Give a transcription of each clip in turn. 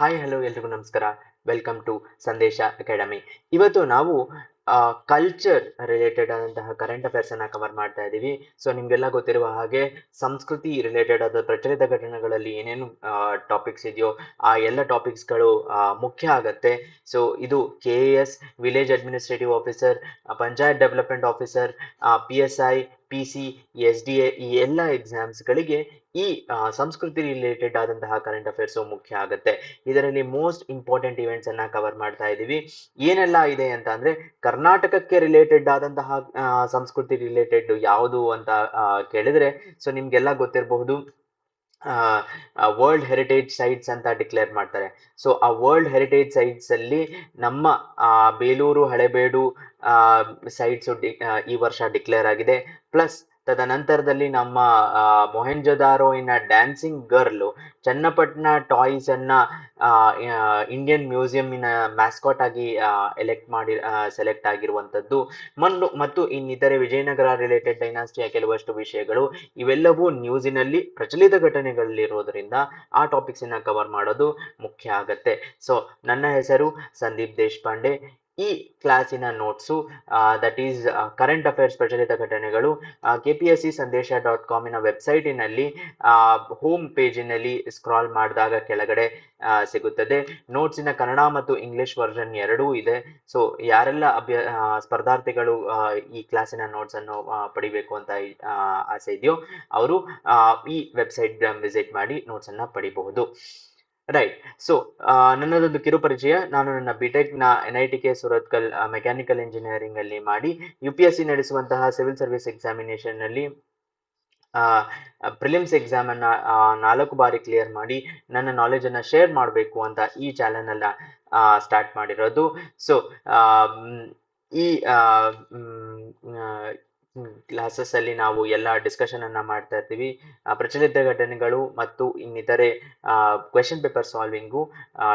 Hi hello ಎಲ್ರಿಗೂ ನಮಸ್ಕಾರ. Welcome to ಸಂದೇಶ ಅಕಾಡೆಮಿ ಇವತ್ತು ನಾವು ಕಲ್ಚರ್ ರಿಲೇಟೆಡ್ ಆದಂತಹ ಕರೆಂಟ್ ಅಫೇರ್ಸ್ ಅನ್ನ ಕವರ್ ಮಾಡ್ತಾ ಇದ್ದೀವಿ. ಸೊ ನಿಮ್ಗೆಲ್ಲ ಗೊತ್ತಿರುವ ಹಾಗೆ ಸಂಸ್ಕೃತಿ ರಿಲೇಟೆಡ್ ಆದ ಪ್ರಚಲಿತ ಘಟನೆಗಳಲ್ಲಿ ಏನೇನು ಟಾಪಿಕ್ಸ್ ಇದೆಯೋ, ಆ ಎಲ್ಲ ಟಾಪಿಕ್ಸ್ಗಳು ಮುಖ್ಯ ಆಗತ್ತೆ. ಸೊ ಇದು K A S village administrative officer panchayat development officer P S I P C S D A ಈ ಎಲ್ಲ ಎಕ್ಸಾಮ್ಸ್ಗಳಿಗೆ ಈ ಸಂಸ್ಕೃತಿ ರಿಲೇಟೆಡ್ ಆದಂತಹ ಕರೆಂಟ್ ಅಫೇರ್ಸು ಮುಖ್ಯ ಆಗುತ್ತೆ. ಇದರಲ್ಲಿ ಮೋಸ್ಟ್ ಇಂಪಾರ್ಟೆಂಟ್ ಇವೆಂಟ್ಸ್ ಅನ್ನ ಕವರ್ ಮಾಡ್ತಾ ಇದ್ದೀವಿ. ಏನೆಲ್ಲ ಇದೆ ಅಂತ ಅಂದ್ರೆ, ಕರ್ನಾಟಕಕ್ಕೆ ರಿಲೇಟೆಡ್ ಆದಂತಹ ಸಂಸ್ಕೃತಿ ರಿಲೇಟೆಡ್ ಯಾವುದು ಅಂತ ಕೇಳಿದ್ರೆ ಸೊ ನಿಮ್ಗೆಲ್ಲ ಗೊತ್ತಿರಬಹುದು. ವರ್ಲ್ಡ್ ಹೆರಿಟೇಜ್ ಸೈಟ್ಸ್ ಅಂತ ಡಿಕ್ಲೇರ್ ಮಾಡ್ತಾರೆ. ಸೊ ಆ ವರ್ಲ್ಡ್ ಹೆರಿಟೇಜ್ ಸೈಟ್ಸ್ ಅಲ್ಲಿ ನಮ್ಮ ಬೇಲೂರು, ಹಳೆಬೇಡು ಸೈಟ್ಸ್ ಈ ವರ್ಷ ಡಿಕ್ಲೇರ್ ಆಗಿದೆ. ಪ್ಲಸ್ ತದನಂತರದಲ್ಲಿ ನಮ್ಮ ಮೊಹೆಂಜೊದಾರೋ ಇನ್ನ ಡ್ಯಾನ್ಸಿಂಗ್ ಗರ್ಲ್ ಚನ್ನಪಟ್ಟಣ ಟಾಯ್ಸ್ ಅನ್ನ ಇಂಡಿಯನ್ ಮ್ಯೂಸಿಯಂನ ಮ್ಯಾಸ್ಕಾಟ್ ಆಗಿ ಎಲೆಕ್ಟ್ ಮಾಡಿ ಸೆಲೆಕ್ಟ್ ಆಗಿರುವಂತದ್ದು ಮಣ್ಣು ಮತ್ತು ಇನ್ನಿತರೆ ವಿಜಯನಗರ ರಿಲೇಟೆಡ್ ಡೈನಾಸ್ಟಿಯ ಕೆಲವಷ್ಟು ವಿಷಯಗಳು, ಇವೆಲ್ಲವೂ ನ್ಯೂಸಿನಲ್ಲಿ ಪ್ರಚಲಿತ ಘಟನೆಗಳಲ್ಲಿರೋದ್ರಿಂದ ಆ ಟಾಪಿಕ್ಸ್ ಅನ್ನ ಕವರ್ ಮಾಡೋದು ಮುಖ್ಯ ಆಗತ್ತೆ. ಸೊ ನನ್ನ ಹೆಸರು ಸಂದೀಪ್ ದೇಶಪಾಂಡೆ. ಈ ಕ್ಲಾಸಿನ notes that is current affairs ಪ್ರಚಲಿತ ಘಟನೆಗಳು K P S C Sandesha dot ಕಾಮಿನ ವೆಬ್ಸೈಟಿನಲ್ಲಿ ಹೋಮ್ ಪೇಜಿನಲ್ಲಿ ಸ್ಕ್ರಾಲ್ ಮಾಡಿದಾಗ ಕೆಳಗಡೆ ಸಿಗುತ್ತದೆ. ನೋಟ್ಸಿನ ಕನ್ನಡ ಮತ್ತು ಇಂಗ್ಲಿಷ್ ವರ್ಷನ್ ಎರಡೂ ಇದೆ. ಸೊ ಯಾರೆಲ್ಲ ಅಭ್ಯ ಸ್ಪರ್ಧಾರ್ಥಿಗಳು ಈ ಕ್ಲಾಸಿನ ನೋಟ್ಸನ್ನು ಪಡಿಬೇಕು ಅಂತ ಆಸೆ ಇದೆಯೋ, ಅವರು ಈ ವೆಬ್ಸೈಟ್ ವಿಸಿಟ್ ಮಾಡಿ ನೋಟ್ಸನ್ನು ಪಡಿಬಹುದು. ರೈಟ್ ಸೊ ನನ್ನದೊಂದು ಕಿರು ಪರಿಚಯ ನಾನು ನನ್ನ ಬಿಟೆಕ್ನ N I T K Surathkal mechanical engineering ಅಲ್ಲಿ ಮಾಡಿ ಯು ಪಿ ಎಸ್ ಸಿ ನಡೆಸುವಂತಹ ಸಿವಿಲ್ ಸರ್ವಿಸ್ ಎಕ್ಸಾಮಿನೇಷನ್ನಲ್ಲಿ ಪ್ರಿಲಿಮ್ಸ್ ಎಕ್ಸಾಮ್ ಅನ್ನ ನಾಲ್ಕು ಬಾರಿ ಕ್ಲಿಯರ್ ಮಾಡಿ, ನನ್ನ ನಾಲೆಜ್ ಅನ್ನ ಶೇರ್ ಮಾಡಬೇಕು ಅಂತ ಈ ಚಾನೆಲ್ ಸ್ಟಾರ್ಟ್ ಮಾಡಿರೋದು. ಸೊ ಈ ಅಲ್ಲಿ ನಾವು ಎಲ್ಲ ಡಿಸ್ಕಷನ್ ಅನ್ನ ಮಾಡ್ತಾ ಇರ್ತೀವಿ. ಪ್ರಚಲಿತ ಘಟನೆಗಳು ಮತ್ತು ಇನ್ನಿತರೆ ಕ್ವೆಶನ್ ಪೇಪರ್ ಸಾಲ್ವಿಂಗು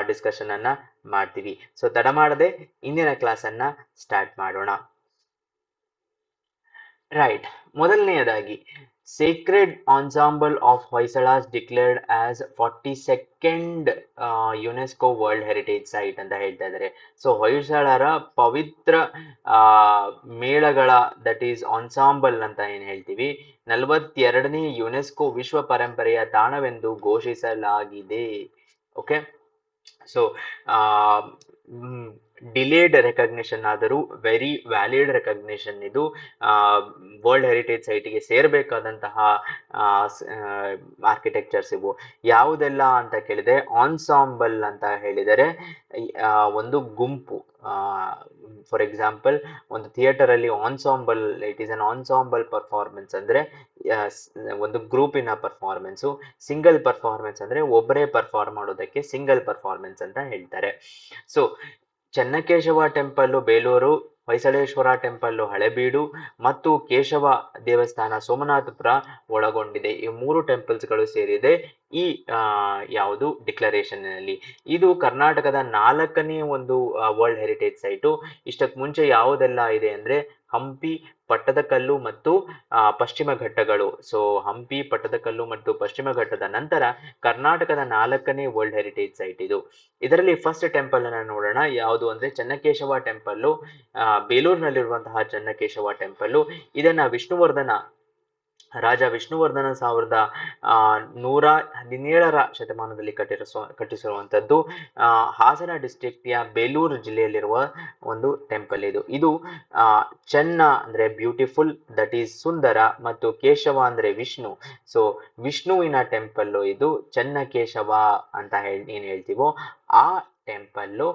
ಡಿಸ್ಕಷನ್ ಅನ್ನ ಮಾಡ್ತೀವಿ. ಸೊ, ತಡ ಮಾಡದೆ ಇಂದಿನ ಕ್ಲಾಸ್ ಅನ್ನ ಸ್ಟಾರ್ಟ್ ಮಾಡೋಣ. ರೈಟ್. ಮೊದಲನೆಯದಾಗಿ sacred ensemble of Hoysalas declared as forty second UNESCO world heritage site ಅಂತ ಹೇಳ್ತಾ ಇದ್ದಾರೆ ಸೊ ಹೊಯ್ಸಳರ ಪವಿತ್ರ ಮೇಳಗಳ ದಟ್ ಈಸ್ ಆನ್ಸಾಂಬಲ್ ಅಂತ ಏನು ಹೇಳ್ತೀವಿ, ನಲವತ್ತೆರಡನೇ ಯುನೆಸ್ಕೋ ವಿಶ್ವ ಪರಂಪರೆಯ ತಾಣವೆಂದು ಘೋಷಿಸಲಾಗಿದೆ. ಓಕೆ ಸೊ ಡಿಲೇಡ್ ರೆಕಗ್ನಿಷನ್ ಆದರೂ ವೆರಿ ವ್ಯಾಲಿಡ್ ರೆಕಗ್ನಿಷನ್ ಇದು ವರ್ಲ್ಡ್ ಹೆರಿಟೇಜ್ ಸೈಟಿಗೆ ಸೇರಬೇಕಾದಂತಹ ಆರ್ಕಿಟೆಕ್ಚರ್ಸ್ ಇವು. ಯಾವುದೆಲ್ಲ ಅಂತ ಕೇಳಿದರೆ ಆನ್ಸಾಂಬಲ್ ಅಂತ ಹೇಳಿದರೆ ಒಂದು ಗುಂಪು ಫಾರ್ ಎಕ್ಸಾಂಪಲ್ ಒಂದು ಥಿಯೇಟರ್ ಅಲ್ಲಿ ensemble it is an ensemble performance ಅಂದ್ರೆ ಒಂದು ಗ್ರೂಪಿನ ಪರ್ಫಾರ್ಮೆನ್ಸು ಸಿಂಗಲ್ ಪರ್ಫಾರ್ಮೆನ್ಸ್ ಅಂದ್ರೆ ಒಬ್ಬರೇ ಪರ್ಫಾರ್ಮ್ ಮಾಡೋದಕ್ಕೆ ಸಿಂಗಲ್ ಪರ್ಫಾರ್ಮೆನ್ಸ್ ಅಂತ ಹೇಳ್ತಾರೆ. So Chennakeshava temple Belur, Hoysaleshwara temple Halebidu ಮತ್ತು ಕೇಶವ ದೇವಸ್ಥಾನ ಸೋಮನಾಥಪುರ ಒಳಗೊಂಡಿದೆ. ಈ ಮೂರು ಟೆಂಪಲ್ಸ್ಗಳು ಸೇರಿದೆ. ಈ ಯಾವುದು? ಡಿಕ್ಲರೇಷನ್ನಲ್ಲಿ. ಇದು ಕರ್ನಾಟಕದ ನಾಲ್ಕನೇ ಒಂದು ವರ್ಲ್ಡ್ ಹೆರಿಟೇಜ್ ಸೈಟು. ಇಷ್ಟಕ್ಕೆ ಮುಂಚೆ ಯಾವುದೆಲ್ಲ ಇದೆ ಅಂದ್ರೆ ಹಂಪಿ ಪಟ್ಟದಕಲ್ಲು ಮತ್ತು ಪಶ್ಚಿಮ ಘಟ್ಟಗಳು. ಸೊ ಹಂಪಿ ಪಟ್ಟದಕಲ್ಲು ಮತ್ತು ಪಶ್ಚಿಮ ಘಟ್ಟದ ನಂತರ ಕರ್ನಾಟಕದ ನಾಲ್ಕನೇ ವರ್ಲ್ಡ್ ಹೆರಿಟೇಜ್ ಸೈಟ್ ಇದು. ಇದರಲ್ಲಿ ಫಸ್ಟ್ ಟೆಂಪಲ್ ಅನ್ನ ನೋಡೋಣ. ಯಾವುದು ಅಂದ್ರೆ ಚೆನ್ನಕೇಶವ ಟೆಂಪಲ್ಲು ಬೇಲೂರಿನಲ್ಲಿರುವಂತಹ ಚೆನ್ನಕೇಶವ ಟೆಂಪಲ್ಲು ಇದನ್ನ ವಿಷ್ಣುವರ್ಧನ ರಾಜ ವಿಷ್ಣುವರ್ಧನ ಸಾವಿರದ ನೂರ ಹದಿನೇಳರ ಶತಮಾನದಲ್ಲಿ ಕಟ್ಟಿರಿಸುವ ಕಟ್ಟಿಸಿರುವಂಥದ್ದು ಹಾಸನ ಡಿಸ್ಟ್ರಿಕ್ಟಿಯ ಬೇಲೂರು ಜಿಲ್ಲೆಯಲ್ಲಿರುವ ಒಂದು ಟೆಂಪಲ್ ಇದು. ಇದು ಚೆನ್ನ ಅಂದ್ರೆ ಬ್ಯೂಟಿಫುಲ್ ದಟ್ ಈಸ್ ಸುಂದರ ಮತ್ತು ಕೇಶವ ಅಂದ್ರೆ ವಿಷ್ಣು. ಸೊ ವಿಷ್ಣುವಿನ ಟೆಂಪಲ್ಲು ಇದು ಚೆನ್ನಕೇಶವ ಅಂತ ಹೇಳಿ ಏನು ಹೇಳ್ತೀವೋ, ಆ ಟೆಂಪಲ್ಲು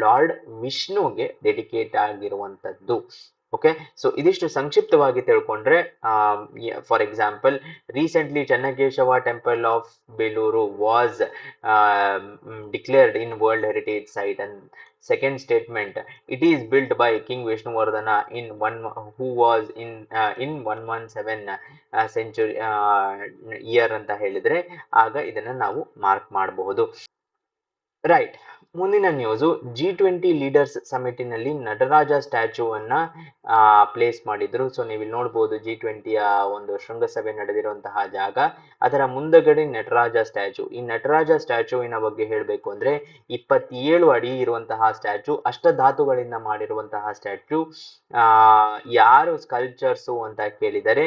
ಲಾರ್ಡ್ ವಿಷ್ಣುಗೆ ಡೆಡಿಕೇಟ್ ಆಗಿರುವಂಥದ್ದು. ಓಕೆ ಸೊ ಇದಿಷ್ಟು ಸಂಕ್ಷಿಪ್ತವಾಗಿ ತಿಳ್ಕೊಂಡ್ರೆ for example recently Chennakeshava temple of Belur was declared in world heritage site and second statement it is built by king Vishnuvardhana in one who was in in one one seven century year ಅಂತ ಹೇಳಿದ್ರೆ, ಆಗ ಇದನ್ನ ನಾವು mark ಮಾಡಬಹುದು. Right ಮುಂದಿನ news G twenty leaders ಸಮಿಟಿನಲ್ಲಿ ನಟರಾಜ ಸ್ಟ್ಯಾಚುವನ್ನ place ಮಾಡಿದ್ರು. ಸೊ ನೀವು ಇಲ್ಲಿ ನೋಡ್ಬೋದು ಜಿ ಟ್ವೆಂಟಿಯ ಒಂದು ಶೃಂಗಸಭೆ ನಡೆದಿರುವಂತಹ ಜಾಗ. ಅದರ ಮುಂದಗಡೆ ನಟರಾಜ ಸ್ಟ್ಯಾಚು. ಈ ನಟರಾಜ ಸ್ಟ್ಯಾಚ್ಯೂವಿನ ಬಗ್ಗೆ ಹೇಳಬೇಕು ಅಂದ್ರೆ ಇಪ್ಪತ್ತೇಳು ಅಡಿ ಇರುವಂತಹ ಸ್ಟ್ಯಾಚ್ಯೂ ಅಷ್ಟಧಾತುಗಳಿಂದ ಮಾಡಿರುವಂತಹ ಸ್ಟ್ಯಾಚು. ಯಾರು ಸ್ಕಲ್ಪ್ಚರ್ಸು ಅಂತ ಕೇಳಿದರೆ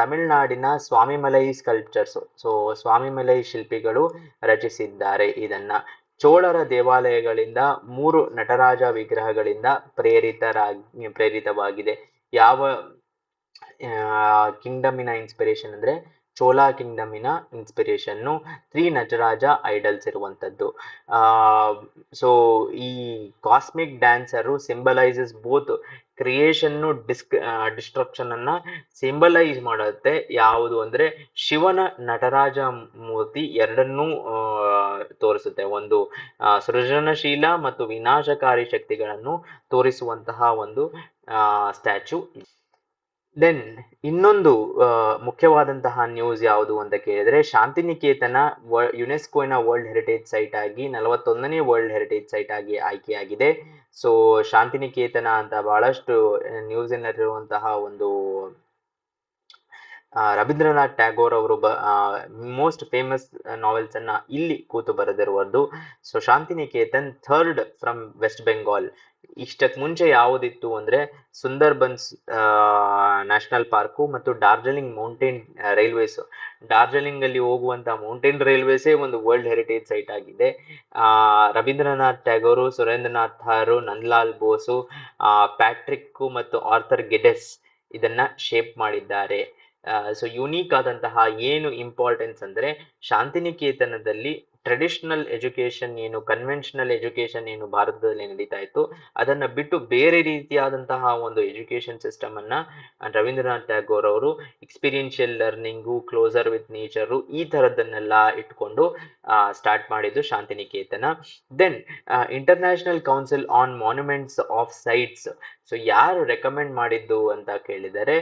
ತಮಿಳುನಾಡಿನ ಸ್ವಾಮಿಮಲೈ ಸ್ಕಲ್ಪ್ಚರ್ಸ್ ಸೊ ಸ್ವಾಮಿಮಲೈ ಶಿಲ್ಪಿಗಳು ರಚಿಸಿದ್ದಾರೆ ಇದನ್ನ. ಚೋಳರ ದೇವಾಲಯಗಳಿಂದ ಮೂರು ನಟರಾಜ ವಿಗ್ರಹಗಳಿಂದ ಪ್ರೇರಿತರಾಗಿ, ಪ್ರೇರಿತವಾಗಿದೆ. ಯಾವ ಕಿಂಗ್ಡಮಿನ ಇನ್ಸ್ಪಿರೇಷನ್ ಅಂದ್ರೆ ಚೋಲಾ ಕಿಂಗ್ಡಮಿನ ಇನ್ಸ್ಪಿರೇಷನ್ನು ತ್ರೀ ನಟರಾಜ ಐಡಲ್ಸ್ ಇರುವಂಥದ್ದು. ಸೊ ಈ cosmic dancer symbolises both creation disc destruction ಅನ್ನ ಸಿಂಬಲೈಸ್ ಮಾಡುತ್ತೆ. ಯಾವುದು ಅಂದ್ರೆ ಶಿವನ ನಟರಾಜ ಮೂರ್ತಿ ಎರಡನ್ನೂ ತೋರಿಸುತ್ತೆ. ಒಂದು ಸೃಜನಶೀಲ ಮತ್ತು ವಿನಾಶಕಾರಿ ಶಕ್ತಿಗಳನ್ನು ತೋರಿಸುವಂತಹ ಒಂದು ಸ್ಟ್ಯಾಚ್ಯೂ ದೆನ್ ಇನ್ನೊಂದು ಮುಖ್ಯವಾದಂತಹ ನ್ಯೂಸ್ ಯಾವುದು ಅಂತ ಕೇಳಿದ್ರೆ, ಶಾಂತಿನಿಕೇತನ ವ- ಯುನೆಸ್ಕೋನ ವರ್ಲ್ಡ್ ಹೆರಿಟೇಜ್ ಸೈಟ್ ಆಗಿ, ನಲವತ್ತೊಂದನೇ ವರ್ಲ್ಡ್ ಹೆರಿಟೇಜ್ ಸೈಟ್ ಆಗಿ ಆಯ್ಕೆಯಾಗಿದೆ. ಸೊ ಶಾಂತಿನಿಕೇತನ ಅಂತ ಬಹಳಷ್ಟು ನ್ಯೂಸಿನಲ್ಲಿರುವಂತಹ ಒಂದು ರವೀಂದ್ರನಾಥ್ ಟ್ಯಾಗೋರ್ ಅವರು ಬ ಮೋಸ್ಟ್ ಫೇಮಸ್ ನಾವೆಲ್ಸ್ ಅನ್ನ ಇಲ್ಲಿ ಕೂತು ಬರೆದಿರುವುದು so Shantiniketan third from West Bengal ಇಷ್ಟಕ್ಕೆ ಮುಂಚೆ ಯಾವುದಿತ್ತು ಅಂದ್ರೆ ಸುಂದರ್ಬನ್ಸ್ ನ್ಯಾಷನಲ್ ಪಾರ್ಕು ಮತ್ತು ಡಾರ್ಜಿಲಿಂಗ್ ಮೌಂಟೇನ್ ರೈಲ್ವೇಸ್ ಡಾರ್ಜಿಲಿಂಗ್ ಅಲ್ಲಿ ಹೋಗುವಂತ ಮೌಂಟೇನ್ ರೈಲ್ವೇಸೇ ಒಂದು ವರ್ಲ್ಡ್ ಹೆರಿಟೇಜ್ ಸೈಟ್ ಆಗಿದೆ. ರವೀಂದ್ರನಾಥ್ ಟ್ಯಾಗೋರು, ಸುರೇಂದ್ರನಾಥ್ ಥಾರು ನಂದಲಾಲ್ ಬೋಸು, ಆ ಪ್ಯಾಟ್ರಿಕ್ ಮತ್ತು ಆರ್ಥರ್ ಗೆಡೆಸ್ ಇದನ್ನ ಶೇಪ್ ಮಾಡಿದ್ದಾರೆ. ಸೊ ಯುನೀಕ್ ಆದಂತಹ ಏನು ಇಂಪಾರ್ಟೆನ್ಸ್ ಅಂದ್ರೆ ಶಾಂತಿನಿಕೇತನದಲ್ಲಿ ಟ್ರೆಡಿಷನಲ್ ಎಜುಕೇಶನ್ ಏನು ಕನ್ವೆನ್ಷನಲ್ ಎಜುಕೇಶನ್ ಏನು ಭಾರತದಲ್ಲಿ ನಡೀತಾ ಇತ್ತು. ಅದನ್ನ ಬಿಟ್ಟು ಬೇರೆ ರೀತಿಯಾದಂತಹ ಒಂದು ಎಜುಕೇಶನ್ ಸಿಸ್ಟಮ್ ಅನ್ನ ರವೀಂದ್ರನಾಥ್ ಟ್ಯಾಗೋರ್ ಅವರು experiential learning closer with nature ಈ ಥರದ್ದನ್ನೆಲ್ಲ ಇಟ್ಕೊಂಡು ಸ್ಟಾರ್ಟ್ ಮಾಡಿದ್ದು Shantiniketan. Then International Council on Monuments of Sites so ಯಾರು ರೆಕಮೆಂಡ್ ಮಾಡಿದ್ದು ಅಂತ ಕೇಳಿದರೆ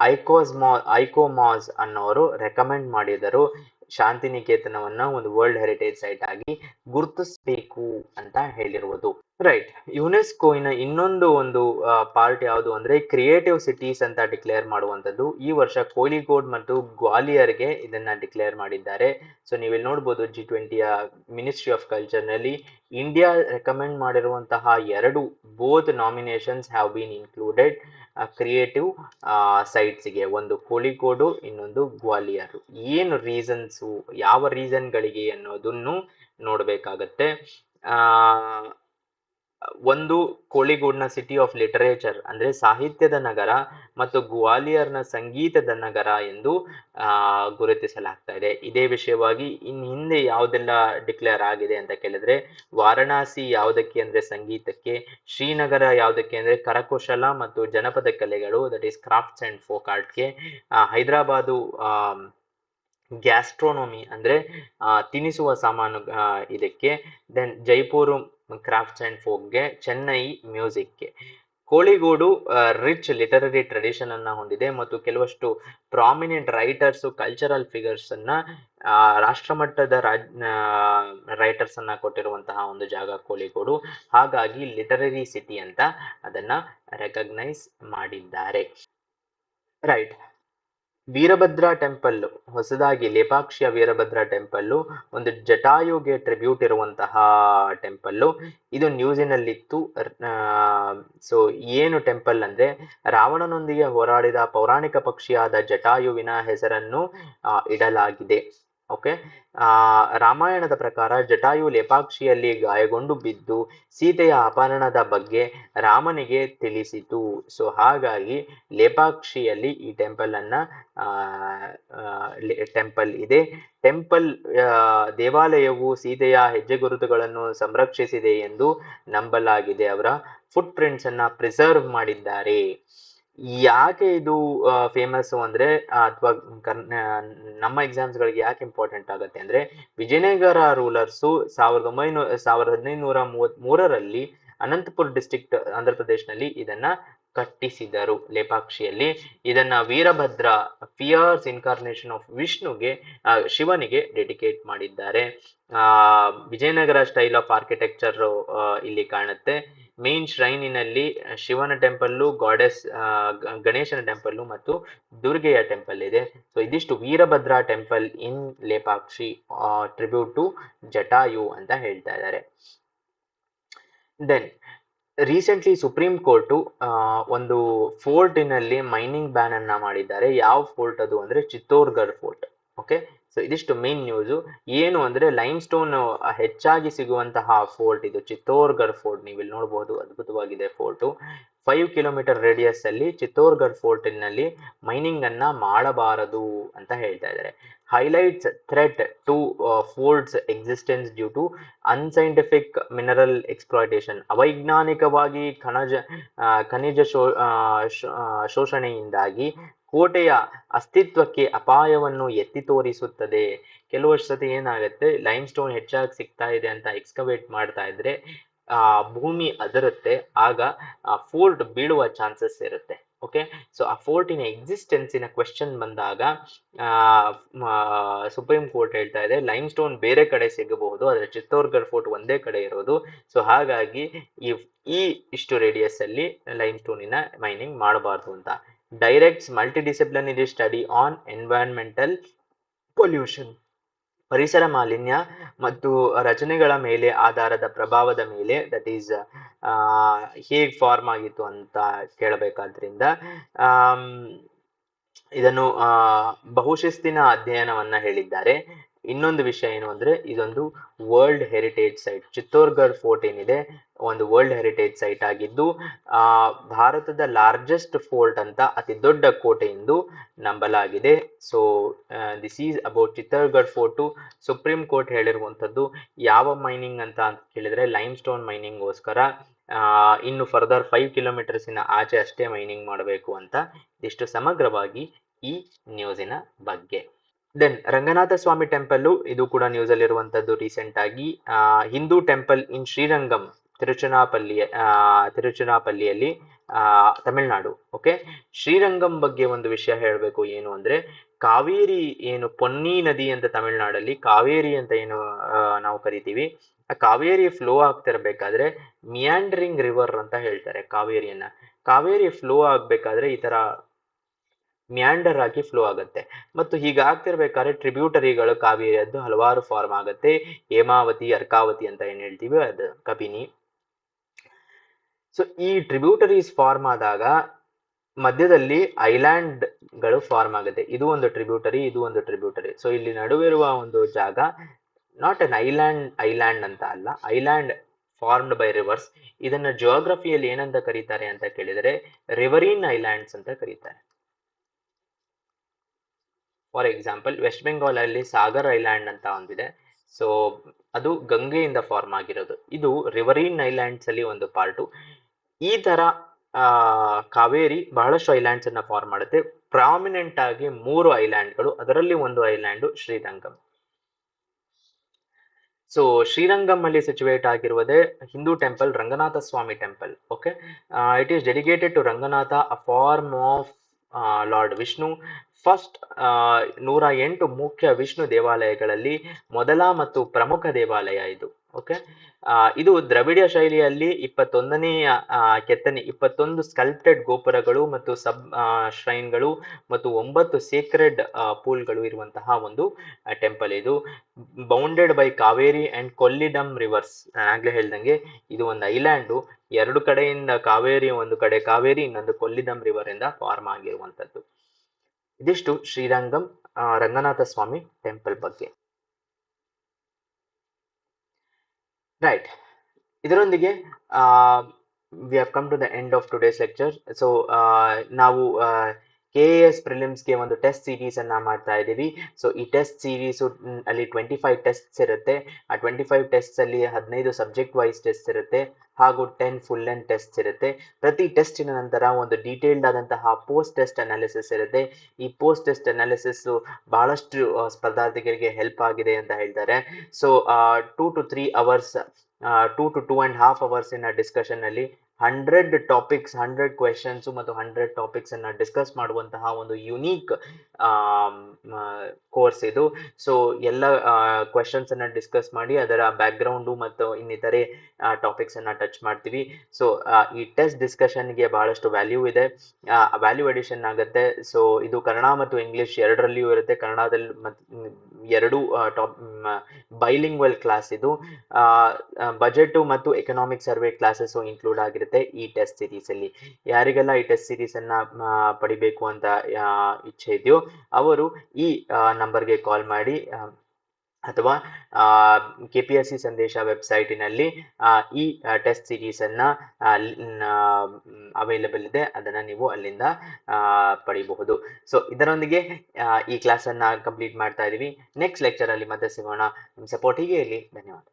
ಐಕೋಸ್ಮಾ ಐಕೋಮಾಸ್ ಅನ್ನೋರು ರೆಕಮೆಂಡ್ ಮಾಡಿದರು ಶಾಂತಿನಿಕೇತನವನ್ನು ಒಂದು ವರ್ಲ್ಡ್ ಹೆರಿಟೇಜ್ ಸೈಟ್ ಆಗಿ ಗುರುತಿಸಬೇಕು ಅಂತ ಹೇಳಿರುವುದು. ರೈಟ್ ಯುನೆಸ್ಕೋನ ಇನ್ನೊಂದು ಒಂದು ಪಾರ್ಟ್ ಯಾವುದು ಅಂದ್ರೆ ಕ್ರಿಯೇಟಿವ್ ಸಿಟೀಸ್ ಅಂತ ಡಿಕ್ಲೇರ್ ಮಾಡುವಂಥದ್ದು. ಈ ವರ್ಷ ಕೋಳಿಗೋಡ್ ಮತ್ತು ಗ್ವಾಲಿಯರ್ಗೆ ಇದನ್ನ ಡಿಕ್ಲೇರ್ ಮಾಡಿದ್ದಾರೆ. ಸೊ ನೀವು ಇಲ್ಲಿ ನೋಡ್ಬೋದು ಜಿ ಟ್ವೆಂಟಿಯ ಮಿನಿಸ್ಟ್ರಿ ಆಫ್ ಕಲ್ಚರ್ನಲ್ಲಿ ಇಂಡಿಯಾ ರೆಕಮೆಂಡ್ ಮಾಡಿರುವಂತಹ ಎರಡು both nominations have been included creative ಸೈಟ್ಸ್ಗೆ ಒಂದು ಕೋಳಿಕೋಡು ಇನ್ನೊಂದು ಗ್ವಾಲಿಯರ್. ಏನು ರೀಸನ್ಸು ಯಾವ ರೀಸನ್ಗಳಿಗೆ ಅನ್ನೋದನ್ನು ನೋಡಬೇಕಾಗತ್ತೆ. ಒಂದು ಕೋಳಿಗೂಡ್ನ ಸಿಟಿ ಆಫ್ ಲಿಟರೇಚರ್ ಅಂದ್ರೆ ಸಾಹಿತ್ಯದ ನಗರ ಮತ್ತು ಗ್ವಾಲಿಯರ್ನ ಸಂಗೀತದ ನಗರ ಎಂದು ಗುರುತಿಸಲಾಗ್ತಾ ಇದೆ. ಇದೇ ವಿಷಯವಾಗಿ ಇನ್ ಹಿಂದೆ ಯಾವುದೆಲ್ಲ ಡಿಕ್ಲೇರ್ ಆಗಿದೆ ಅಂತ ಕೇಳಿದ್ರೆ, ವಾರಣಾಸಿ ಯಾವುದಕ್ಕೆ ಅಂದ್ರೆ ಸಂಗೀತಕ್ಕೆ, ಶ್ರೀನಗರ ಯಾವುದಕ್ಕೆ ಅಂದ್ರೆ ಕರಕುಶಲ ಮತ್ತು ಜನಪದ ಕಲೆಗಳು that is crafts and folk ಆರ್ಟ್ಗೆ Hyderabad gastronomy ಅಂದ್ರೆ ತಿನಿಸುವ ಸಾಮಾನು ಇದಕ್ಕೆ ದೆನ್ ಜೈಪುರ್ ಕ್ರಾಫ್ಟ್ಸ್ ಅಂಡ್ ಫೋಕ್ಗೆ ಚೆನ್ನೈ ಮ್ಯೂಸಿಕ್ಗೆ ಕೋಳಿಗೋಡು ರಿಚ್ ಲಿಟರರಿ ಟ್ರೆಡಿಷನ್ ಅನ್ನ ಹೊಂದಿದೆ ಮತ್ತು ಕೆಲವಷ್ಟು ಪ್ರಾಮಿನೆಂಟ್ ರೈಟರ್ಸ್ ಕಲ್ಚರಲ್ ಫಿಗರ್ಸ್ ಅನ್ನ ಆ, ರಾಷ್ಟ್ರಮಟ್ಟದ ರಾಜ್ ರೈಟರ್ಸ್ ಅನ್ನ ಕೊಟ್ಟಿರುವಂತಹ ಒಂದು ಜಾಗ ಕೋಳಿಗೋಡು. ಹಾಗಾಗಿ ಲಿಟರರಿ ಸಿಟಿ ಅಂತ ಅದನ್ನ ರೆಕಗ್ನೈಸ್ ಮಾಡಿದ್ದಾರೆ. ರೈಟ್ ವೀರಭದ್ರ ಟೆಂಪಲ್ ಹೊಸದಾಗಿ ಲೇಪಾಕ್ಷಿಯ ವೀರಭದ್ರ ಟೆಂಪಲ್ ಒಂದು ಜಟಾಯುಗೆ ಟ್ರಿಬ್ಯೂಟ್ ಇರುವಂತಹ ಟೆಂಪಲ್ ಇದು ನ್ಯೂಸಿನಲ್ಲಿತ್ತು ಸೊ ಏನು ಟೆಂಪಲ್ ಅಂದ್ರೆ, ರಾವಣನೊಂದಿಗೆ ಹೋರಾಡಿದ ಪೌರಾಣಿಕ ಪಕ್ಷಿಯಾದ ಜಟಾಯುವಿನ ಹೆಸರನ್ನು ಇಡಲಾಗಿದೆ. ಓಕೆ? ರಾಮಾಯಣದ ಪ್ರಕಾರ ಜಟಾಯು ಲೇಪಾಕ್ಷಿಯಲ್ಲಿ ಗಾಯಗೊಂಡು ಬಿದ್ದು ಸೀತೆಯ ಅಪಹರಣದ ಬಗ್ಗೆ ರಾಮನಿಗೆ ತಿಳಿಸಿತು. ಸೊ, ಹಾಗಾಗಿ ಲೇಪಾಕ್ಷಿಯಲ್ಲಿ ಈ ಟೆಂಪಲ್ ಅನ್ನ ಟೆಂಪಲ್ ಇದೆ. ಟೆಂಪಲ್ ದೇವಾಲಯವು ಸೀತೆಯ ಹೆಜ್ಜೆಗುರುತುಗಳನ್ನು ಸಂರಕ್ಷಿಸಿದೆ ಎಂದು ನಂಬಲಾಗಿದೆ. ಅವರ ಫುಟ್ ಪ್ರಿಂಟ್ಸ್ ಅನ್ನ ಪ್ರಿಸರ್ವ್ ಮಾಡಿದ್ದಾರೆ. ಯಾಕೆ ಇದು ಫೇಮಸ್ ಅಂದ್ರೆ ಅಥವಾ ನಮ್ಮ ಎಕ್ಸಾಮ್ಸ್ಗಳಿಗೆ ಯಾಕೆ ಇಂಪಾರ್ಟೆಂಟ್ ಆಗುತ್ತೆ ಅಂದ್ರೆ, ವಿಜಯನಗರ ರೂಲರ್ಸು ಸಾವಿರದ ಒಂಬೈನೂರ ಸಾವಿರದ ಹದಿನೈದುನೂರ ಮೂವತ್ತ್ ಮೂರರಲ್ಲಿ ಅನಂತಪುರ್ ಡಿಸ್ಟ್ರಿಕ್ಟ್ ಆಂಧ್ರ ಪ್ರದೇಶನಲ್ಲಿ ಇದನ್ನ ಕಟ್ಟಿಸಿದರು ಲೇಪಾಕ್ಷಿಯಲ್ಲಿ. ಇದನ್ನ ವೀರಭದ್ರ ಫಿಯರ್ಸ್ ಇನ್ಕಾರ್ನೇಷನ್ ಆಫ್ ವಿಷ್ಣುಗೆ ಶಿವನಿಗೆ ಡೆಡಿಕೇಟ್ ಮಾಡಿದ್ದಾರೆ. ವಿಜಯನಗರ ಸ್ಟೈಲ್ ಆಫ್ ಆರ್ಕಿಟೆಕ್ಚರ್ ಇಲ್ಲಿ ಕಾಣುತ್ತೆ. ಮೇನ್ ಶ್ರೈನಿನಲ್ಲಿ ಶಿವನ ಟೆಂಪಲ್ಲು ಗಾಡೆಸ್ ಗಣೇಶನ ಟೆಂಪಲ್ಲು ಮತ್ತು ದುರ್ಗೆಯ ಟೆಂಪಲ್ ಇದೆ. ಸೊ ಇದಿಷ್ಟು Veerabhadra temple in Lepakshi tribute to Jatayu ಅಂತ ಹೇಳ್ತಾ ಇದ್ದಾರೆ. ದೆನ್ ರೀಸೆಂಟ್ಲಿ ಸುಪ್ರೀಂ ಕೋರ್ಟು ಒಂದು ಫೋರ್ಟಿನಲ್ಲಿ ಮೈನಿಂಗ್ ಬ್ಯಾನ್ ಅನ್ನ ಮಾಡಿದ್ದಾರೆ. ಯಾವ ಫೋರ್ಟ್ ಅದು ಅಂದ್ರೆ ಚಿತ್ತೋರ್ಗಢ್ ಫೋರ್ಟ್ ಓಕೆ? ಸೊ ಇದಿಷ್ಟು ಮೇನ್ ನ್ಯೂಸು ಏನು ಅಂದ್ರೆ ಲೈಮ್ ಸ್ಟೋನ್ ಹೆಚ್ಚಾಗಿ ಸಿಗುವಂತಹ ಫೋರ್ಟ್ ಇದು. ಚಿತ್ತೋರ್ಗಢ್ ಫೋರ್ಟ್ ನೀವು ಇಲ್ಲಿ ನೋಡಬಹುದು ಅದ್ಭುತವಾಗಿದೆ ಫೋರ್ಟು ಫೈವ್ ಕಿಲೋಮೀಟರ್ ರೇಡಿಯಸ್ ಅಲ್ಲಿ ಚಿತ್ತೋರ್ಗಢ್ ಫೋರ್ಟಿನಲ್ಲಿ ಮೈನಿಂಗ್ ಅನ್ನ ಮಾಡಬಾರದು ಅಂತ ಹೇಳ್ತಾ ಇದ್ದಾರೆ. Highlights threat to forts existence due to unscientific mineral exploitation ಅವೈಜ್ಞಾನಿಕವಾಗಿ ಖನಜ ಖನಿಜ ಶೋ ಶೋಷಣೆಯಿಂದಾಗಿ ಕೋಟೆಯ ಅಸ್ತಿತ್ವಕ್ಕೆ ಅಪಾಯವನ್ನು ಎತ್ತಿ ತೋರಿಸುತ್ತದೆ. ಕೆಲವು ಸತಿ ಏನಾಗುತ್ತೆ ಲೈಮ್ ಸ್ಟೋನ್ ಹೆಚ್ಚಾಗಿ ಸಿಗ್ತಾ ಇದೆ ಅಂತ ಎಕ್ಸ್ಕವೇಟ್ ಮಾಡ್ತಾ ಇದ್ರೆ, ಆ, ಭೂಮಿ ಅದರುತ್ತೆ, ಆಗ, ಆ ಫೋರ್ಟ್ ಬೀಳುವ ಚಾನ್ಸಸ್ ಇರುತ್ತೆ ಓಕೆ ಸೊ ಆ ಫೋರ್ಟಿನ ಎಕ್ಸಿಸ್ಟೆನ್ಸಿನ ಕ್ವೆಶನ್ ಬಂದಾಗ ಸುಪ್ರೀಂ ಕೋರ್ಟ್ ಹೇಳ್ತಾ ಇದೆ ಲೈಮ್ ಸ್ಟೋನ್ ಬೇರೆ ಕಡೆ ಸಿಗಬಹುದು, ಆದರೆ ಚಿತ್ತೋರ್ಗಢ್ ಫೋರ್ಟ್ ಒಂದೇ ಕಡೆ ಇರೋದು. ಸೊ ಹಾಗಾಗಿ, ಈ ಇಷ್ಟು ರೇಡಿಯಸ್ ಅಲ್ಲಿ ಲೈಮ್ ಸ್ಟೋನಿನ ಮೈನಿಂಗ್ ಮಾಡಬಾರ್ದು ಅಂತ. Multi disciplinary study on environmental pollution ಪರಿಸರ ಮಾಲಿನ್ಯ ಮತ್ತು ರಚನೆಗಳ ಮೇಲೆ ಆಧಾರದ ಪ್ರಭಾವದ ಮೇಲೆ ದಟ್ ಈಸ್ ಹೇಗೆ ಫಾರ್ಮ್ ಆಗಿತ್ತು ಅಂತ ಕೇಳಬೇಕಾದ್ರಿಂದ ಇದನ್ನು ಬಹುಶಿಸ್ತಿನ ಅಧ್ಯಯನವನ್ನ ಹೇಳಿದ್ದಾರೆ. ಇನ್ನೊಂದು ವಿಷಯ ಏನು ಅಂದ್ರೆ, ಇದೊಂದು world heritage site Chittorgarh fort ಏನಿದೆ, ಒಂದು ವರ್ಲ್ಡ್ ಹೆರಿಟೇಜ್ ಸೈಟ್ ಆಗಿದ್ದು ಭಾರತದ ಲಾರ್ಜೆಸ್ಟ್ ಫೋರ್ಟ್ ಅಂತ ಅತಿ ದೊಡ್ಡ ಕೋಟೆ ಎಂದು ನಂಬಲಾಗಿದೆ. So this is about Chittorgarh fort supreme court ಹೇಳಿರುವಂಥದ್ದು, ಯಾವ ಮೈನಿಂಗ್ ಅಂತ ಅಂತ ಕೇಳಿದ್ರೆ ಲೈಮ್ ಸ್ಟೋನ್ ಮೈನಿಂಗ್ಗೋಸ್ಕರ ಇನ್ನು ಫರ್ದರ್ ಫೈವ್ ಕಿಲೋಮೀಟರ್ಸಿನ ಆಚೆ ಅಷ್ಟೇ ಮೈನಿಂಗ್ ಮಾಡಬೇಕು ಅಂತ ಇದಿಷ್ಟು ಸಮಗ್ರವಾಗಿ ಈ ನ್ಯೂಸಿನ ಬಗ್ಗೆ. ದೆನ್ ರಂಗನಾಥ ಸ್ವಾಮಿ ಟೆಂಪಲ್ಲು ಇದು ಕೂಡ ನ್ಯೂಸ್ ಅಲ್ಲಿ ಇರುವಂತದ್ದು ರೀಸೆಂಟ್ ಆಗಿ ಹಿಂದೂ ಟೆಂಪಲ್ ಇನ್ ಶ್ರೀರಂಗಂ ತಿರುಚನಾಪಲ್ಲಿ ತಿರುಚನಾಪಲ್ಲಿಯಲ್ಲಿ ತಮಿಳ್ನಾಡು ಓಕೆ ಶ್ರೀರಂಗಂ ಬಗ್ಗೆ ಒಂದು ವಿಷಯ ಹೇಳಬೇಕು ಏನು ಅಂದ್ರೆ, ಕಾವೇರಿ ಏನು ಪೊನ್ನಿ ನದಿ ಅಂತ ತಮಿಳ್ನಾಡಲ್ಲಿ, ಕಾವೇರಿ ಅಂತ ಏನು ನಾವು ಕರಿತೀವಿ. ಆ ಕಾವೇರಿ ಫ್ಲೋ ಆಗ್ತಿರ್ಬೇಕಾದ್ರೆ ಮಿಯಾಂಡ್ರಿಂಗ್ ರಿವರ್ ಅಂತ ಹೇಳ್ತಾರೆ ಕಾವೇರಿಯನ್ನ. ಕಾವೇರಿ ಫ್ಲೋ ಆಗ್ಬೇಕಾದ್ರೆ ಈ ತರ ಮ್ಯಾಂಡರ್ ಆಗಿ ಫ್ಲೋ ಆಗುತ್ತೆ. ಮತ್ತು ಹೀಗಾಗ್ತಿರ್ಬೇಕಾದ್ರೆ ಟ್ರಿಬ್ಯೂಟರಿಗಳು ಕಾವೇರಿಯದ್ದು ಹಲವಾರು ಫಾರ್ಮ್ ಆಗುತ್ತೆ. ಹೇಮಾವತಿ, ಅರ್ಕಾವತಿ ಅಂತ ಏನು ಹೇಳ್ತೀವಿ ಅದು ಕಬಿನಿ. ಸೊ ಈ ಟ್ರಿಬ್ಯೂಟರೀಸ್ ಫಾರ್ಮ್ ಆದಾಗ ಮಧ್ಯದಲ್ಲಿ ಐಲ್ಯಾಂಡ್ಗಳು ಫಾರ್ಮ್ ಆಗುತ್ತೆ. ಇದು ಒಂದು ಟ್ರಿಬ್ಯೂಟರಿ ಇದು ಒಂದು ಟ್ರಿಬ್ಯೂಟರಿ ಸೊ ಇಲ್ಲಿ ನಡುವಿರುವ ಒಂದು ಜಾಗ ನಾಟ್ ಅನ್ ಐಲ್ಯಾಂಡ್ ಐಲ್ಯಾಂಡ್ ಅಂತ ಅಲ್ಲ. ಐಲ್ಯಾಂಡ್ ಫಾರ್ಮ್ಡ್ ಬೈ ರಿವರ್ಸ್ ಇದನ್ನ ಜಿಯೋಗ್ರಫಿಯಲ್ಲಿ ಏನಂತ ಕರೀತಾರೆ ಅಂತ ಕೇಳಿದರೆ ರಿವರಿನ್ ಐಲ್ಯಾಂಡ್ಸ್ ಅಂತ ಕರೀತಾರೆ. ಫಾರ್ ಎಕ್ಸಾಂಪಲ್ ವೆಸ್ಟ್ ಬೆಂಗಾಲ್ ಅಲ್ಲಿ ಸಾಗರ್ ಐಲ್ಯಾಂಡ್ ಅಂತ ಒಂದಿದೆ. ಸೊ ಅದು ಗಂಗೆಯಿಂದ ಫಾರ್ಮ್ ಆಗಿರೋದು. ಇದು ರಿವರೀನ್ ಐಲ್ಯಾಂಡ್ಸ್ ಅಲ್ಲಿ ಒಂದು ಪಾರ್ಟು ಈ ತರ ಕಾವೇರಿ ಬಹಳಷ್ಟು ಐಲ್ಯಾಂಡ್ಸ್ ಅನ್ನ ಫಾರ್ಮ್ ಮಾಡುತ್ತೆ. ಪ್ರಾಮಿನೆಂಟ್ ಆಗಿ ಮೂರು ಐಲ್ಯಾಂಡ್ಗಳು ಅದರಲ್ಲಿ ಒಂದು ಐಲ್ಯಾಂಡ್ ಶ್ರೀರಂಗಂ. ಸೊ ಶ್ರೀರಂಗಂ ಅಲ್ಲಿ situate ಆಗಿರುವುದೇ Hindu temple Ranganatha Swami temple okay it is dedicated to Ranganatha a form of lord Vishnu first ನೂರ ಎಂಟು ಮುಖ್ಯ ವಿಷ್ಣು ದೇವಾಲಯಗಳಲ್ಲಿ ಮೊದಲ ಮತ್ತು ಪ್ರಮುಖ ದೇವಾಲಯ ಇದು ಓಕೆ ಇದು ದ್ರವಿಡ ಶೈಲಿಯಲ್ಲಿ ಇಪ್ಪತ್ತೊಂದನೇ ಕೆತ್ತನೆ, ಇಪ್ಪತ್ತೊಂದು ಸ್ಕಲ್ಪ್ಟೆಡ್ ಗೋಪುರಗಳು ಮತ್ತು ಸಬ್ ಶ್ರೈನ್ಗಳು ಮತ್ತು ಒಂಬತ್ತು ಸೀಕ್ರೆಡ್ ಪೂಲ್ಗಳು ಇರುವಂತಹ ಒಂದು ಟೆಂಪಲ್ ಇದು. Bounded by Kaveri and Kollidam rivers ಆಗ್ಲೇ ಹೇಳ್ದಂಗೆ ಇದು ಒಂದು ಐಲ್ಯಾಂಡು ಎರಡು ಕಡೆಯಿಂದ ಕಾವೇರಿ, ಒಂದು ಕಡೆ ಕಾವೇರಿ, ಇನ್ನೊಂದು ಕೊಲ್ಲಿಡಮ್ ರಿವರ್ ಇಂದ ಫಾರ್ಮ್ ಆಗಿರುವಂತದ್ದು ಇದಿಷ್ಟು ಶ್ರೀರಂಗಂ ರಂಗನಾಥ ಸ್ವಾಮಿ ಟೆಂಪಲ್ ಬಗ್ಗೆ. ರೈಟ್ ಇದರೊಂದಿಗೆ we have come to the end of today's lecture so ನಾವು ಕೆ ಎ ಎಸ್ ಪ್ರಿಲಿಮ್ಸ್ಗೆ ಒಂದು ಟೆಸ್ಟ್ ಸೀರೀಸ್ ಅನ್ನ ಮಾಡ್ತಾ ಇದ್ದೀವಿ. ಸೊ ಈ ಟೆಸ್ಟ್ ಸೀರೀಸು ಅಲ್ಲಿ ಟ್ವೆಂಟಿ ಫೈವ್ ಟೆಸ್ಟ್ಸ್ ಇರುತ್ತೆ. ಆ ಟ್ವೆಂಟಿ ಫೈವ್ ಟೆಸ್ಟ್ ಅಲ್ಲಿ ಹದಿನೈದು ಸಬ್ಜೆಕ್ಟ್ ವೈಸ್ ಟೆಸ್ಟ್ ಇರುತ್ತೆ ಹಾಗೂ ಟೆನ್ ಫುಲ್ ಲೆಂತ್ ಟೆಸ್ಟ್ ಇರುತ್ತೆ. ಪ್ರತಿ ಟೆಸ್ಟಿನ ನಂತರ ಒಂದು ಡೀಟೇಲ್ಡ್ ಆದಂತಹ ಪೋಸ್ಟ್ ಟೆಸ್ಟ್ ಅನಾಲಿಸಿಸ್ ಇರುತ್ತೆ. ಈ ಪೋಸ್ಟ್ ಟೆಸ್ಟ್ ಅನಾಲಿಸಿಸ್ ಬಹಳಷ್ಟು ಸ್ಪರ್ಧಾರ್ಥಿಗಳಿಗೆ ಹೆಲ್ಪ್ ಆಗಿದೆ ಅಂತ ಹೇಳ್ತಾರೆ. So two to three hours two to two and half ಅವರ್ಸಿನ discussion ಅಲ್ಲಿ ಹಂಡ್ರೆಡ್ ಟಾಪಿಕ್ಸ್, ಹಂಡ್ರೆಡ್ ಕ್ವೆಶನ್ಸ್ ಮತ್ತು ಹಂಡ್ರೆಡ್ ಟಾಪಿಕ್ಸ್ ಅನ್ನ ಡಿಸ್ಕಸ್ ಮಾಡುವಂತಹ ಒಂದು ಯುನೀಕ್ ಕೋರ್ಸ್ ಇದು. ಸೊ ಎಲ್ಲ ಕ್ವೆಶನ್ಸ್ ಅನ್ನ ಡಿಸ್ಕಸ್ ಮಾಡಿ ಅದರ ಬ್ಯಾಕ್ ಗ್ರೌಂಡು ಮತ್ತು ಇನ್ನಿತರೆ ಟಾಪಿಕ್ಸ್ ಅನ್ನ ಟಚ್ ಮಾಡ್ತೀವಿ. ಸೊ ಈ ಟೆಸ್ಟ್ ಡಿಸ್ಕಷನ್ಗೆ ಬಹಳಷ್ಟು ವ್ಯಾಲ್ಯೂ ಇದೆ. ವ್ಯಾಲ್ಯೂ ಎಡಿಷನ್ ಆಗುತ್ತೆ. ಸೊ ಇದು ಕನ್ನಡ ಮತ್ತು ಇಂಗ್ಲಿಷ್ ಎರಡರಲ್ಲಿಯೂ ಇರುತ್ತೆ. ಕನ್ನಡದಲ್ಲಿ ಮತ್ತು ಎರಡು ಟಾಪ್ ಬೈಲಿಂಗ್ವೆಲ್ ಕ್ಲಾಸ್ ಇದು. ಬಜೆಟ್ ಮತ್ತು ಎಕನಾಮಿಕ್ ಸರ್ವೆ ಕ್ಲಾಸಸ್ ಇನ್ಕ್ಲೂಡ್ ಆಗಿರುತ್ತೆ. ಈ ಟೆಸ್ಟ್ ಸೀರೀಸ್ ಅಲ್ಲಿ. ಯಾರಿಗೆಲ್ಲ ಈ ಟೆಸ್ಟ್ ಸೀರೀಸ್ ಅನ್ನ ಪಡಿಬೇಕು ಅಂತ ಇಚ್ಛೆ ಇದೆಯೋ ಅವರು ಈ ನಂಬರ್ಗೆ ಕಾಲ್ ಮಾಡಿ ಅಥವಾ ಕೆ ಪಿ ಎಸ್ ಸಿ ಸಂದೇಶ ವೆಬ್ಸೈಟಿನಲ್ಲಿ ಈ ಟೆಸ್ಟ್ ಸೀರೀಸ್ ಅನ್ನ ಅವೈಲಬಲ್ ಇದೆ. ಅದನ್ನ ನೀವು ಅಲ್ಲಿಂದ ಪಡಿಬಹುದು. ಸೊ ಇದರೊಂದಿಗೆ ಈ ಕ್ಲಾಸ್ ಅನ್ನ ಕಂಪ್ಲೀಟ್ ಮಾಡ್ತಾ ಇದೀವಿ. ನೆಕ್ಸ್ಟ್ ಲೆಕ್ಚರ್ ಅಲ್ಲಿ ಮತ್ತೆ ಸಿಗೋಣ. ನಿಮ್ಮ ಸಪೋರ್ಟ್ ಹೀಗೆ ಇರಲಿ. ಧನ್ಯವಾದ.